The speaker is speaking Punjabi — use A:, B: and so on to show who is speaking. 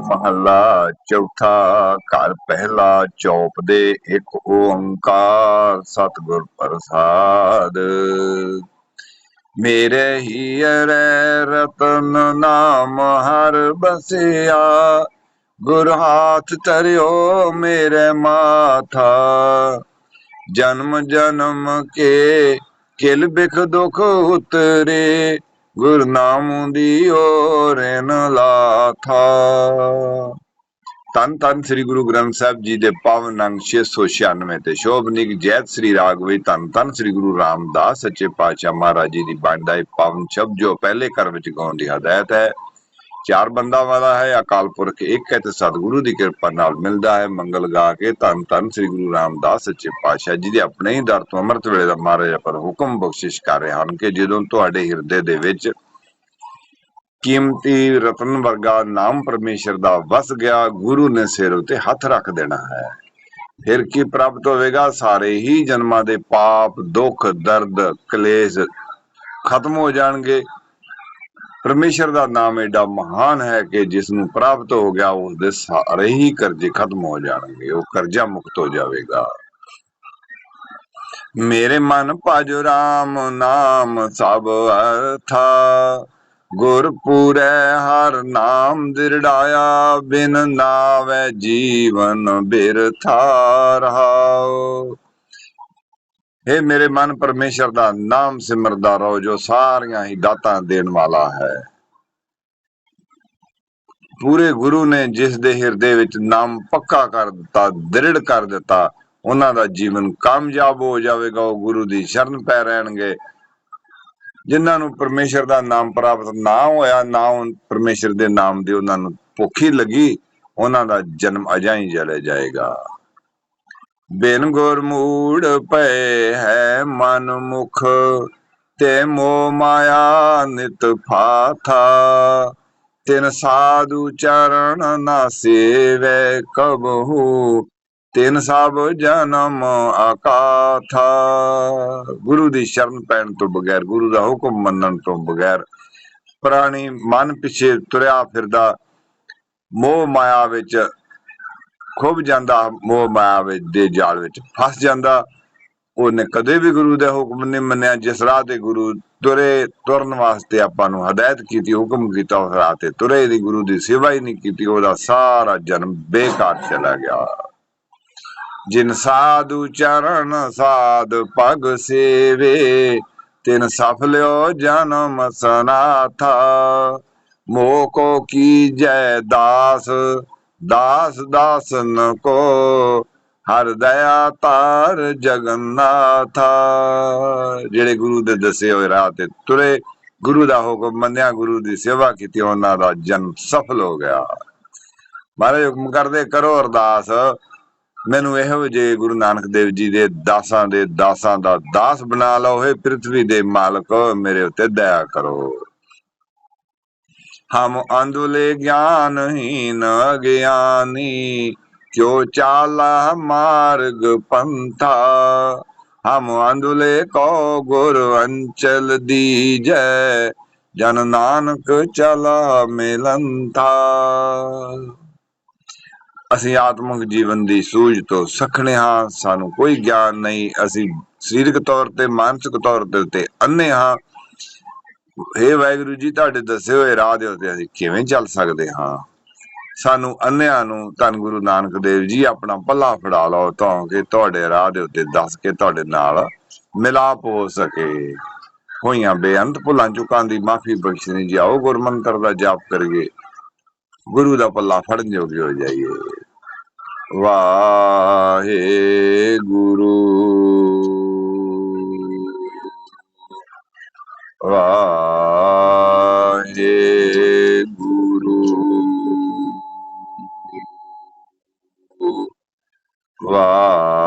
A: ਮਹੱਲਾ ਚੌਥਾ ਘਰ ਪਹਿਲਾ ਚੌਪ ਦੇ ਇੱਕ ਓੰਕਾਰ ਸਤਿਗੁਰ ਪ੍ਰਸਾਦ। ਮੇਰੇ ਹੀ ਅਰੈ ਰਤਨ ਨਾਮ ਹਰ ਬਸਿਆ, ਗੁਰ ਹਾਥ ਧਰਿਓ ਮੇਰੇ ਮਾਥਾ। ਜਨਮ ਜਨਮ ਕੇ ਕਿਲ ਬਿਖ ਦੁਖ ਉਤਰੇ ਗੁਰ ਦੀ ਓਰਨ ਲਾਥਾ। ਤਨ ਤਨ ਸ੍ਰੀ ਗੁਰੂ ਗ੍ਰੰਥ ਸਾਹਿਬ ਜੀ ਦੇ ਪਾਵਨ ਅੰਗ 696 ਤੇ ਸ਼ੋਭਨਿਕ ਜੈਤ ਸ੍ਰੀ ਰਾਗਵੀ ਵਿੱਚ ਤਨ ਤਨ ਸ੍ਰੀ ਗੁਰੂ ਰਾਮਦਾਸ ਸੱਚੇ ਪਾਤਸ਼ਾਹ ਮਹਾਰਾਜ ਜੀ ਦੀ ਬਾਣੀ ਦਾ ਇਹ ਪਾਵਨ ਸ਼ਬਦ ਜੋ ਪਹਿਲੇ ਕਰ ਵਿੱਚ ਗਾਉਣ ਦੀ ਹਦਾਇਤ ਹੈ। ਚਾਰ ਬੰਦਾ ਵਾਲਾ ਹੈ, ਅਕਾਲ ਪੁਰਖ ਇੱਕ ਹੈ ਤੇ ਸਤਿਗੁਰੂ ਦੀ ਕਿਰਪਾ ਨਾਲ ਮਿਲਦਾ ਹੈ। ਮੰਗਲ ਗਾ ਕੇ ਧੰਨ ਧੰਨ ਸ੍ਰੀ ਗੁਰੂ ਰਾਮਦਾਸ ਸੱਚੇ ਪਾਤਸ਼ਾਹ ਜੀ ਦੇ ਆਪਣੇ ਹੀ ਦਰ ਤੋਂ ਅੰਮ੍ਰਿਤ ਵੇਲੇ ਦਾ ਮਹਾਰਾਜ ਪਰ ਹੁਕਮ ਬਖਸ਼ਿਸ਼ ਕਰ ਰਹੇ ਹਨ ਕਿ ਜਦੋਂ ਤੁਹਾਡੇ ਹਿਰਦੇ ਦੇ ਵਿੱਚ ਕੀਮਤੀ ਰਤਨ ਵਰਗਾ ਨਾਮ ਪਰਮੇਸ਼ਰ ਦਾ ਵਸ ਗਿਆ, ਗੁਰੂ ਨੇ ਸਿਰ ਉਤੇ ਹੱਥ ਰੱਖ ਦੇਣਾ ਹੈ। ਫਿਰ ਕੀ ਪ੍ਰਾਪਤ ਹੋਵੇਗਾ? ਸਾਰੇ ਹੀ ਜਨਮਾਂ ਦੇ ਪਾਪ, ਦੁੱਖ, ਦਰਦ, ਕਲੇਸ਼ ਖਤਮ ਹੋ ਜਾਣਗੇ। ਪਰਮੇਸ਼ਰ ਦਾ ਨਾਮ ਏਡਾ ਮਹਾਨ ਹੈ ਕਿ ਜਿਸ ਨੂੰ ਪ੍ਰਾਪਤ ਹੋ ਗਿਆ ਉਸ ਦੇ ਸਾਰੇ ਹੀ ਕਰਜ਼ੇ ਖਤਮ ਹੋ ਜਾਣਗੇ, ਉਹ ਕਰਜ਼ਾ ਮੁਕਤ ਹੋ ਜਾਵੇਗਾ। ਮੇਰੇ ਮਨ ਭਜ ਰਾਮ ਨਾਮ ਸਭ ਅਰਥਾ ਗੁਰ ਪੂਰੈ ਹਰ ਨਾਮ ਦਿਰੜਾਇਆ, ਬਿਨ ਨਾਵੇ ਜੀਵਨ ਬਿਰਥਾ ਰਹਾਓ हे ਮੇਰੇ ਮਨ ਪਰਮੇਸ਼ਰ ਦਾ ਨਾਮ ਸਿਮਰਦਾ ਰਹੋ, ਜੋ ਸਾਰੀਆਂ ਹੀ ਦਾਤਾਂ ਦੇਣ ਵਾਲਾ ਹੈ। ਪੂਰੇ ਗੁਰੂ ਨੇ ਜਿਸ ਦੇ ਹਿਰਦੇ ਵਿੱਚ ਨਾਮ ਪੱਕਾ ਕਰ ਦਿੱਤਾ, ਦ੍ਰਿੜ ਕਰ ਦਿੱਤਾ, ਉਹਨਾਂ ਦਾ ਜੀਵਨ ਕਾਮਯਾਬ ਹੋ ਜਾਵੇਗਾ, ਉਹ ਗੁਰੂ ਦੀ ਸ਼ਰਨ ਪੈ ਰਹਿਣਗੇ। ਜਿਨ੍ਹਾਂ ਨੂੰ ਪਰਮੇਸ਼ਰ ਦਾ ਨਾਮ ਪ੍ਰਾਪਤ ਨਾ ਹੋਇਆ, ਨਾ ਉਹ ਪਰਮੇਸ਼ਰ ਦੇ ਨਾਮ ਦੀ ਉਹਨਾਂ ਨੂੰ ਭੁੱਖੀ ਲੱਗੀ, ਉਹਨਾਂ ਦਾ ਜਨਮ ਅਜਾਂ ਹੀ ਚਲੇ ਜਾਏਗਾ। ਬਿਨ ਗੁਰ ਮੂੜ ਪਏ ਹੈ ਮਨ ਮੁਖ, ਤੇ ਮੋ ਮਾਇਆ ਨਿਤ ਫਾਥਾ ਤਿਨ ਸਾਧੂ ਚਰਨ ਨਾ ਸੇਵੇ ਕਬਹੂ, ਤਿਨ ਸਭ ਜਨਮ ਆਕਾਥਾ ਗੁਰੂ ਦੀ ਸ਼ਰਨ ਪੈਣ ਤੋਂ ਬਗੈਰ, ਗੁਰੂ ਦਾ ਹੁਕਮ ਮੰਨਣ ਤੋਂ ਬਗੈਰ, ਪ੍ਰਾਣੀ ਮਨ ਪਿੱਛੇ ਤੁਰਿਆ ਫਿਰਦਾ, ਮੋਹ ਮਾਇਆ ਵਿੱਚ ਖੁੱਭ ਜਾਂਦਾ ਮੋਹ ਮਾਇਆ ਵਿੱਚ ਦੇ ਜਾਲ ਵਿੱਚ। ਫਸ ਜਾਂਦਾ, ਉਹਨੇ ਕਦੇ ਵੀ ਗੁਰੂ ਦਾ ਹੁਕਮ ਨਹੀਂ ਮੰਨਿਆ। ਜਿਸ ਰਾਹ ਤੇ ਗੁਰੂ ਤੁਰੇ, ਤੁਰਨ ਵਾਸਤੇ ਆਪਾਂ ਨੂੰ ਹਦਾਇਤ ਕੀਤੀ, ਹੁਕਮ ਕੀਤਾ, ਉਸ ਰਾਹ ਤੇ ਤੁਰੇ। ਦੀ ਗੁਰੂ ਦੀ ਸੇਵਾ ਹੀ ਨਹੀਂ ਕੀਤੀ, ਉਹਦਾ ਸਾਰਾ ਜਨਮ ਬੇਕਾਰ ਚਲਾ ਗਿਆ। ਜਿਨ ਸਾਧੂ ਚਰਨ ਸਾਧ ਪਗ ਸੇਵੇ, ਤਿਨ ਸਫਲਿਓ ਜਨਮ ਸਨਾਥਾ। ਮੋਹ ਕੋ ਕੀਜੈ ਦਾਸ ਦਾਸ ਦਾਸਨ ਕੋ ਹਰ ਦਇਆ ਤਾਰ ਜਗਨਨਾਥਾ। ਜਿਹੜੇ ਗੁਰੂ ਦੇ ਦੱਸੇ ਹੋਏ ਰਾਹ ਤੇ ਤੁਰੇ, ਗੁਰੂ ਦਾ ਹੁਕਮ ਮੰਨਿਆ, ਗੁਰੂ ਦੀ ਸੇਵਾ ਕੀਤੀ, ਉਹਨਾਂ ਦਾ ਜਨਮ ਸਫਲ ਹੋ ਗਿਆ। ਮਹਾਰਾਜ ਹੁਕਮ ਕਰਦੇ, ਕਰੋ ਅਰਦਾਸ। ਮੈਨੂੰ ਇਹੋ ਜੇ ਗੁਰੂ ਨਾਨਕ ਦੇਵ ਜੀ ਦੇ ਦਾਸਾਂ ਦੇ ਦਾਸਾਂ ਦਾ ਦਾਸ ਬਣਾ ਲਓ ਹੈ ਪ੍ਰithvi ਦੇ ਮਾਲਕ ਮੇਰੇ ਉੱਤੇ ਦਇਆ ਕਰੋ। ਹਮ ਅੰਧੁਲੇ ਗਿਆਨਹੀਨ ਅਗਿਆਨੀ, ਕਿਉ ਚਾਲਾ ਮਾਰਗ ਪੰਥਾ। ਹਮ ਅੰਧੁਲੇ ਕੋ ਗੁਰ ਅੰਚਲ ਦੀਜੈ, ਜਨ ਨਾਨਕ ਚਲਾ ਮਿਲੰਥਾ ਅਸੀਂ ਆਤਮਿਕ ਜੀਵਨ ਦੀ ਸੂਝ ਤੋਂ ਸਖਣੇ ਹਾਂ, ਸਾਨੂੰ ਕੋਈ ਗਿਆਨ ਨਹੀਂ। ਅਸੀਂ ਸਰੀਰਕ ਤੌਰ ਤੇ, ਮਾਨਸਿਕ ਤੌਰ ਤੇ ਤੇ ਅੰਨੇ ਹਾਂ। ਇਹ ਵਾਹਿਗੁਰੂ ਜੀ, ਤੁਹਾਡੇ ਦੱਸੇ ਹੋਏ ਰਾਹ ਦੇ ਉੱਤੇ ਅਸੀਂ ਕਿਵੇਂ ਚੱਲ ਸਕਦੇ ਹਾਂ? ਸਾਨੂੰ ਅੰਨਿਆਂ ਨੂੰ ਧੰਨ ਗੁਰੂ ਨਾਨਕ ਦੇਵ ਜੀ, ਆਪਣਾ ਪੱਲਾ ਫੜਾ ਲਓ ਤਾਂ ਕਿ ਤੁਹਾਡੇ ਰਾਹ ਦੇ ਉੱਤੇ ਦੱਸ ਕੇ ਤੁਹਾਡੇ ਨਾਲ ਮਿਲਾਪ ਹੋ ਸਕੇ। ਹੋਈਆਂ ਬੇਅੰਤ ਭੁੱਲਾਂ ਚੁੱਕਾਂ ਦੀ ਮਾਫੀ ਬਖਸ਼ਣੀ ਜੀ ਆਓ ਗੁਰਮੰਤਰ ਦਾ ਜਾਪ ਕਰੀਏ। ਗੁਰੂ ਦਾ ਪੱਲਾ ਫੜਨ ਜੋਗੇ ਹੋ ਜਾਈਏ। ਵਾਹੇ ਗੁਰੂ ਵਾਹੇ ਗੁਰੂ ਵਾਹੇ